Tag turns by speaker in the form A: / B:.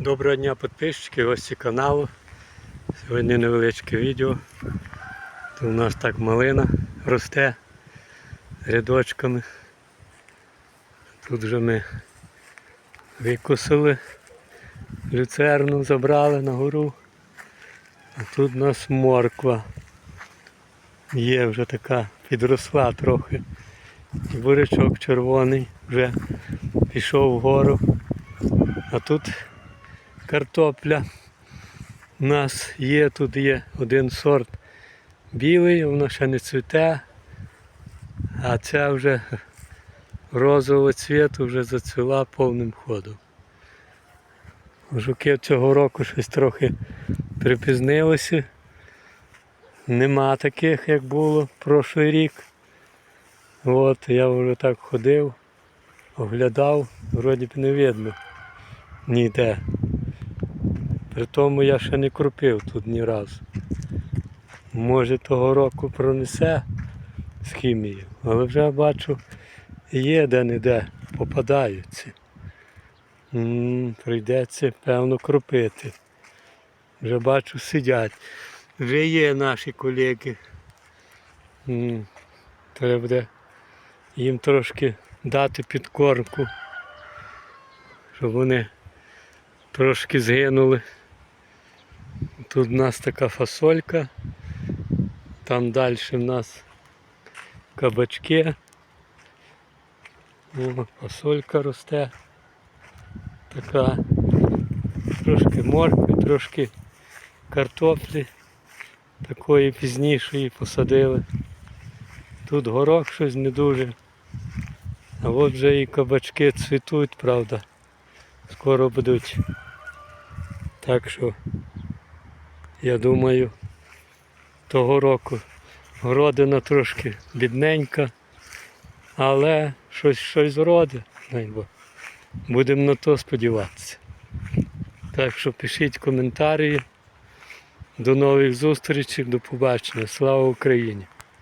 A: Доброго дня підписчики, гості каналу. Сьогодні невеличке відео. Тут у нас так малина росте рядочками. Тут вже ми викосили, люцерну забрали на гору. А тут у нас морква. Є вже така, підросла трохи. І бурячок червоний вже пішов вгору. А тут картопля. У нас є, тут є один сорт білий, воно ще не цвіте, а ця вже розового цвіту вже зацвіла повним ходом. Жуки цього року щось трохи припізнилися. Нема таких, як було прошлий рік. От, я вже так ходив, оглядав, вроді б не видно ніде. При тому я ще не крупив тут ні разу. Може того року пронесе з хімією, але вже бачу, є де-не-де попадаються. М, Прийдеться, певно, кропити. Вже бачу, сидять. Вже є наші колеги. М, Треба буде їм трошки дати підкормку, щоб вони трошки згинули. Тут у нас така фасолька, там далі в нас кабачки. О, фасолька росте. Така трошки моркви, трошки картоплі. Такої пізнішої посадили. Тут горох щось не дуже. А от вже і кабачки цвітуть, правда. Скоро будуть. Так що я думаю, того року городина трошки бідненька, але щось щось зроде. Будемо на то сподіватися. Так що пишіть коментарі. До нових зустрічей, до побачення. Слава Україні!